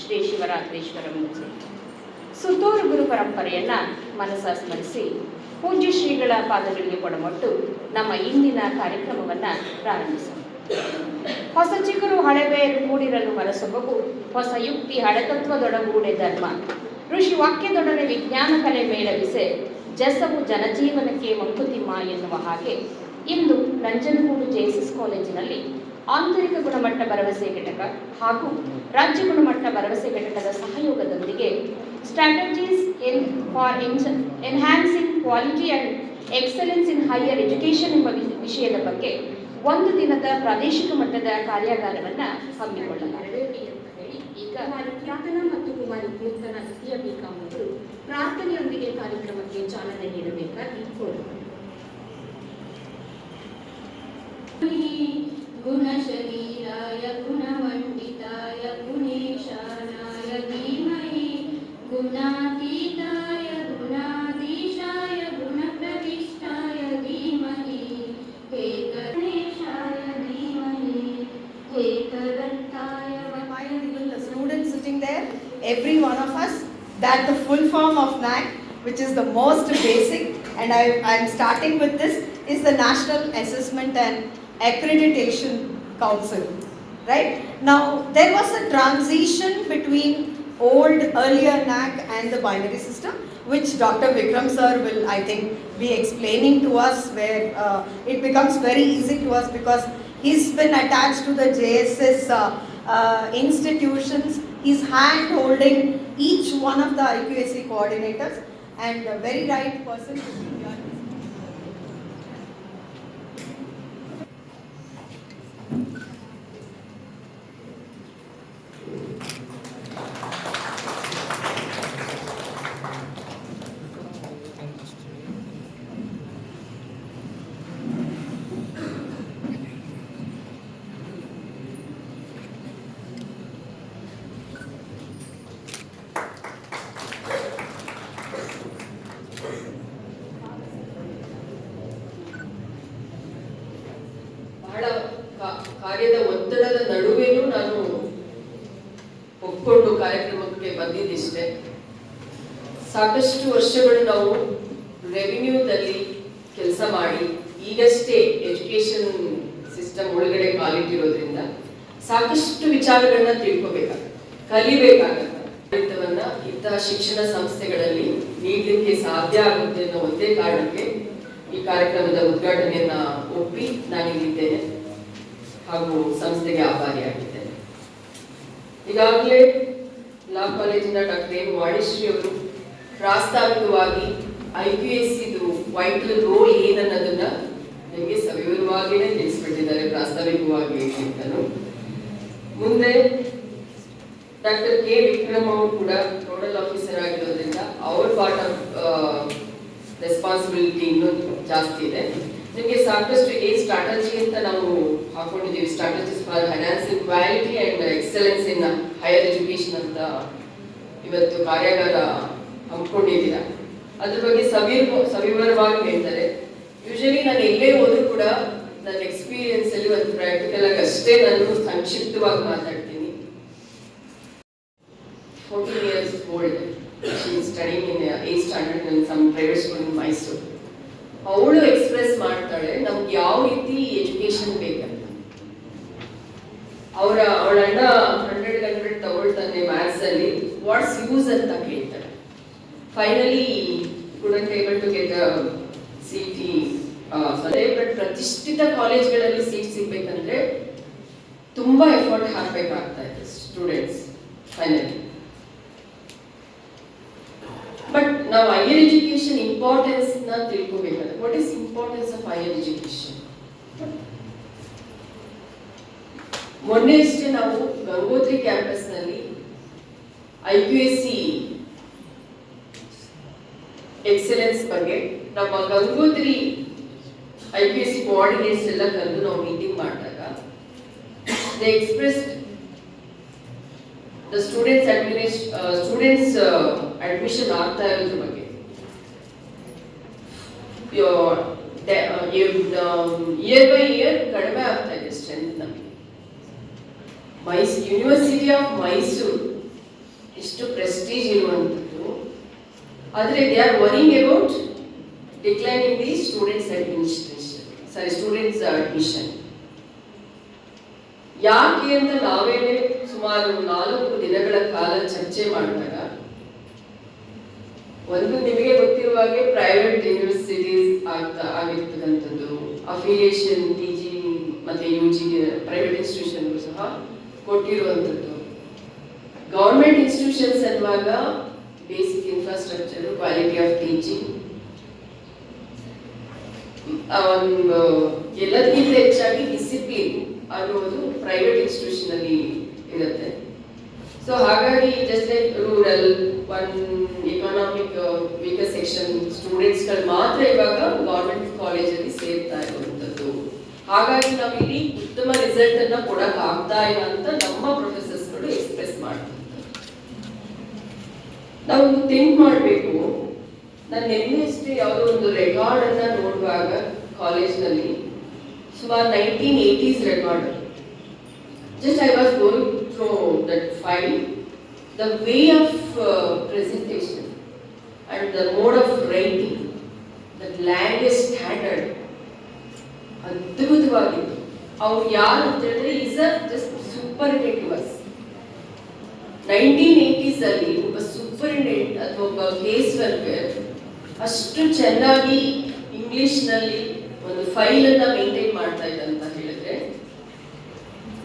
ಶ್ರೀ ಶಿವರಾತ್ರೀಶ್ವರ ಮೂರ್ತಿ. ಸುತ್ತೂರು ಗುರು ಪರಂಪರೆಯನ್ನ ಮನಸ ಸ್ಮರಿಸಿ ಪೂಜ್ಯ ಶ್ರೀಗಳ ಪಾದಗಳಿಗೆ ಕೊಡಮೊಟ್ಟು ನಮ್ಮ ಇಂದಿನ ಕಾರ್ಯಕ್ರಮವನ್ನ ಪ್ರಾರಂಭಿಸೋಣ. ಹೊಸ ಚಿಗುರು ಹಳೆಬೇರು ಕೂಡಿರಲು ಮನಸೊಬಗು ಹೊಸ ಯುಕ್ತಿ ಹಳೆತತ್ವದೊಡಗೂಡೆ ಧರ್ಮ. ಋಷಿ ವಾಕ್ಯದೊಡನೆ ವಿಜ್ಞಾನ ಕಲೆ ಮೇಳವಿಸೆ, ಜಸವು ಜನಜೀವನಕ್ಕೆ ಮಂಕುತಿಮ್ಮ ಎನ್ನುವ ಹಾಗೆ ಇಂದು ನಂಜನಗೂಡು ಜೆಎಸ್ಎಸ್ ಕಾಲೇಜಿನಲ್ಲಿ ಆಂತರಿಕ ಗುಣಮಟ್ಟ ಭರವಸೆ ಘಟಕ ಹಾಗೂ ರಾಜ್ಯ ಗುಣಮಟ್ಟ ಭರವಸೆ ಘಟಕದ ಸಹಯೋಗದೊಂದಿಗೆ strategies in for enhancing quality and excellence in higher education ಎಂಬ ವಿಷಯದ ಬಗ್ಗೆ ಒಂದು ದಿನದ ಪ್ರಾದೇಶಿಕ ಮಟ್ಟದ ಕಾರ್ಯಾಗಾರವನ್ನು ಹಮ್ಮಿಕೊಳ್ಳಲಾಗಿದೆ. ಈಗ ಖ್ಯಾತನ ಮತ್ತು ಕುಮಾರಿ ಕೀರ್ತನ ದ್ವಿತೀಯ ಬಿಕಾಂ ಪ್ರಾರ್ಥನೆಯೊಂದಿಗೆ ಕಾರ್ಯಕ್ರಮಕ್ಕೆ ಚಾಲನೆ ನೀಡಬೇಕಾಗಿ ಕೋರುತ್ತೇನೆ every one of us, that the full form of NAC, which is the most basic, and I am starting with this, is the National Assessment and Accreditation Council. Right? Now, there was a transition between old, earlier NAC and the binary system, which Dr. Vikram sir will, I think, be explaining to us, where uh, it becomes very easy to us because he's been attached to the JSS uh, uh, institutions is hand holding each one of the IQSA coordinators and a very right person to be here. Thank you. ಕಾರ್ಯದ ಒತ್ತಡದ ನಡುವೆನೂ ನಾನು ಒಪ್ಕೊಂಡು ಕಾರ್ಯಕ್ರಮಕ್ಕೆ ಬಂದಿದ್ದಿಷ್ಟೇ. ಸಾಕಷ್ಟು ವರ್ಷಗಳು ನಾವು ರೆವಿನ್ಯೂದಲ್ಲಿ ಕೆಲಸ ಮಾಡಿ, ಈಗಷ್ಟೇ ಎಜುಕೇಶನ್ ಸಿಸ್ಟಮ್ ಒಳಗಡೆ ಕಾಲಿಟ್ಟಿರೋದ್ರಿಂದ ಸಾಕಷ್ಟು ವಿಚಾರಗಳನ್ನ ತಿಳ್ಕೊಬೇಕಾಗತ್ತೆ, ಕಲಿಬೇಕಾಗತ್ತೆ. ಆಡಳಿತವನ್ನ ಇಂತಹ ಶಿಕ್ಷಣ ಸಂಸ್ಥೆಗಳಲ್ಲಿ ನೀಡಲಿಕ್ಕೆ ಸಾಧ್ಯ ಆಗುತ್ತೆ ಅನ್ನೋ ಒಂದೇ ಕಾರಣಕ್ಕೆ ಈ ಕಾರ್ಯಕ್ರಮದ ಉದ್ಘಾಟನೆಯನ್ನ ಒಪ್ಪಿ ನಾನಿಲ್ಲಿದ್ದೇನೆ. ಹಾಗೂ ಸಂಸ್ಥೆಗೆ ಆಭಾರಿಯಾಗಿದ್ದೇನೆ ಈಗಾಗಲೇ ಲಾ ಕಾಲೇಜಿನ ಡಾಕ್ಟರ್ ಎಂ ವಾಣಿಶ್ರೀ ಅವರು ಪ್ರಾಸ್ತಾವಿಕವಾಗಿ ಐ ಪಿ ಎಸ್ ಇದು ವೈಟಲ್ ರೋಲ್ ಏನನ್ನೋದನ್ನ ನಿಮಗೆ ಸವಿವರವಾಗಿಯೇ ತಿಳಿಸ್ಬಿಟ್ಟಿದ್ದಾರೆ, ಪ್ರಾಸ್ತಾವಿಕವಾಗಿ ಅಂತಾನು ಮುಂದೆ ಡಾಕ್ಟರ್ ಕೆ ವಿಕ್ರಮ್ ಅವರು ಕೂಡ ನೋಡಲ್ ಆಫೀಸರ್ ಆಗಿರೋದ್ರಿಂದ ಅವ್ರ ಪಾರ್ಟ್ ಆಫ್ ರೆಸ್ಪಾನ್ಸಿಬಿಲಿಟಿ ಇನ್ನೂ ಜಾಸ್ತಿ ಇದೆ. ನಿಮಗೆ ಸಾಕಷ್ಟು ಏ ಸ್ಟ್ರಾಟಜಿ ಅಂತ ನಾವು ಹಾಕೊಂಡಿದ್ದೀವಿ. Strategies for financing quality and excellence in higher education ಅಂತ ಇವತ್ತು ಕಾರ್ಯಾಗಾರ ಹಮ್ಮಿಕೊಂಡಿದ್ದೀರಾ? ಅದ್ರ ಬಗ್ಗೆ ಸವಿರ್ ಸವಿವರವಾಗಿ ಹೇಳ್ತಾರೆ. ಯೂಶಲಿ ನಾನು ಎಲ್ಲೇ ಹೋದ್ರೂ ಕೂಡ ನನ್ನ ಎಕ್ಸ್ಪೀರಿಯನ್ಸ್ ಅಲ್ಲಿ ಒಂದು ಪ್ರಾಕ್ಟಿಕಲ್ ಆಗಿ ಅಷ್ಟೇ ನಾನು ಸಂಕ್ಷಿಪ್ತವಾಗಿ ಮಾತಾಡ್ತೀನಿ. Fourteen years old studying in a standard in some private school in Mysuru ಅವಳು ಎಕ್ಸ್ಪ್ರೆಸ್ ಮಾಡ್ತಾಳೆ, ನಮ್ಗೆ ಯಾವ ರೀತಿ ಎಜುಕೇಶನ್ ಬೇಕಂತ ಅವರ, ಅವಳ ಅಣ್ಣ ಹಂಡ್ರೆಡ್ ಹಂಡ್ರೆಡ್ ತಗೊಳ್ತಾನೆ ಮ್ಯಾಥ್ಸ್ ಅಲ್ಲಿ ವಾಟ್ಸ್ ಯೂಸ್ ಅಂತ ಕೇಳ್ತಾಳೆ. Finally couldn't able to but ಪ್ರತಿಷ್ಠಿತ ಕಾಲೇಜ್ಗಳಲ್ಲಿ ಸೀಟ್ ಸಿಗ್ಬೇಕಂದ್ರೆ ತುಂಬಾ ಎಫರ್ಟ್ ಹಾಕಬೇಕಾಗ್ತಾ ಇದೆ ಸ್ಟೂಡೆಂಟ್ಸ್ ಫೈನಲಿ ಬಟ್ ನಾವು ಹೈಯರ್ ಎಜುಕೇಶನ್ ಇಂಪಾರ್ಟೆನ್ಸ್ನ ತಿಳ್ಕೋಬೇಕಾದ್ರೆ what is importance of higher education ಮೊನ್ನೆ ಅಷ್ಟೇ ನಾವು ಗಂಗೋತ್ರಿ ಕ್ಯಾಂಪಸ್ನಲ್ಲಿ I Q S C excellence ಬಗ್ಗೆ ನಮ್ಮ Gangotri I P S C coordinates ಎಲ್ಲ ಕರೆದು ನಾವು ಮೀಟಿಂಗ್ ಮಾಡಿದಾಗ ದೇ ಎಕ್ಸ್ಪ್ರೆಸ್ಡ್ ದ ಸ್ಟೂಡೆಂಟ್ಸ್ ಅಡ್ಮಿನಿಸ್ ಸ್ಟೂಡೆಂಟ್ಸ್ ಅಡ್ಮಿಷನ್ ಆಗ್ತಾ ಇರೋದ್ರ ಬಗ್ಗೆ. ಇಯರ್ ಬೈ ಇಯರ್ ಕಡಿಮೆ ಆಗ್ತಾ ಇದೆ ಸ್ಟ್ರೆಂತ್ ನಮಗೆ. ಮೈಸ್ ಯೂನಿವರ್ಸಿಟಿ ಆಫ್ ಮೈಸೂರು ಎಷ್ಟು ಪ್ರೆಸ್ಟೀಜ್ ಇರುವಂಥದ್ದು. ಆದರೆ they are worrying about declining the students administration sorry students admission ಯಾಕೆ ಅಂತ ನಾವೇನೆ ಸುಮಾರು ನಾಲ್ಕು ದಿನಗಳ ಕಾಲ ಚರ್ಚೆ ಮಾಡಿದಾಗ, ಒಂದು ನಿಮಗೆ ಗೊತ್ತಿರುವ ಪ್ರೈವೇಟ್ ಯೂನಿವರ್ಸಿಟೀಸ್ ಆಗ್ತಾ ಆಗಿರ್ತಕ್ಕಂಥದ್ದು. ಅಫಿಲಿಯೇಷನ್ ಟಿ ಜಿ ಮತ್ತೆ ಯು ಜಿ ಪ್ರೈವೇಟ್ ಇನ್ಸ್ಟಿಟ್ಯೂಷನ್ಗೂ ಸಹ ಕೊಟ್ಟಿರುವಂಥದ್ದು. ಗೌರ್ಮೆಂಟ್ ಇನ್ಸ್ಟಿಟ್ಯೂಷನ್ಸ್ ಅನ್ನುವಾಗ basic infrastructure quality of teaching ಒಂದು ಎಲ್ಲದಕ್ಕಿಂತ ಹೆಚ್ಚಾಗಿ ಡಿಸಿಪ್ಲಿನ್ ಅನ್ನುವುದು ಪ್ರೈವೇಟ್ ಇನ್ಸ್ಟಿಟ್ಯೂಷನ್ ಅಲ್ಲಿ ಇರುತ್ತೆ. ಸೊ ಹಾಗಾಗಿ just like rural one economic weaker section ಸ್ಟೂಡೆಂಟ್ಸ್ಗಳು ಮಾತ್ರ ಇವಾಗ ಗೌರ್ಮೆಂಟ್ ಕಾಲೇಜಲ್ಲಿ ಸೇರ್ತಾ ಇರುವಂಥದ್ದು ಹಾಗಾಗಿ ನಾವು ಇಲ್ಲಿ ಉತ್ತಮ ರಿಸಲ್ಟ್ ಅನ್ನ ಕೊಡಕ್ ಆಗ್ತಾ ಇಲ್ಲ ಅಂತ ನಮ್ಮ ಪ್ರೊಫೆಸರ್ಸ್ಗಳು ಎಕ್ಸ್ಪ್ರೆಸ್ ಮಾಡ್ತಾರೆ ನಾವು ಥಿಂಕ್ ಮಾಡಬೇಕು. ನಾನು ನಿನ್ನೆ ಅಷ್ಟೇ ಯಾವುದೋ ಒಂದು ರೆಕಾರ್ಡ್ ಅನ್ನ ನೋಡುವಾಗ ಕಾಲೇಜ್ನಲ್ಲಿ ಸುಮಾರು nineteen eighties record just I was going through that file the way of presentation and the mode of writing that language standard ಅದ್ಭುತವಾಗಿತ್ತು ಅವ್ರು ಯಾರು ಅಂತ ಹೇಳಿದ್ರೆ is a just superlatives nineteen eighties ಅಲ್ಲಿ ಒಬ್ಬ ಸೂಪರಿಂಟೆಂಡೆಂಟ್ ಅಥವಾ ಒಬ್ಬ ಕೇಸ್ ವರ್ಕರ್ ಅಷ್ಟು ಚೆನ್ನಾಗಿ ಇಂಗ್ಲಿಷ್ನಲ್ಲಿ ಒಂದು ಫೈಲ್ ಅನ್ನ ಮೇಂಟೈನ್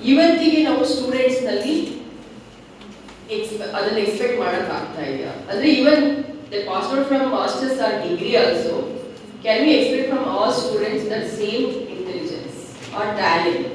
ಇವತ್ತಿಗೆ ನಾವು ಸ್ಟೂಡೆಂಟ್ಸ್ ನಲ್ಲಿ ಎಕ್ಸ್ಪೆ- ಅದನ್ನ ಎಕ್ಸ್ಪೆಕ್ಟ್ ಮಾಡಕ್ ಆಗ್ತಾ ಇದೆಯಾ ಅಂದ್ರೆ even the pass out from masters or degree also can we expect from all students that same intelligence or talent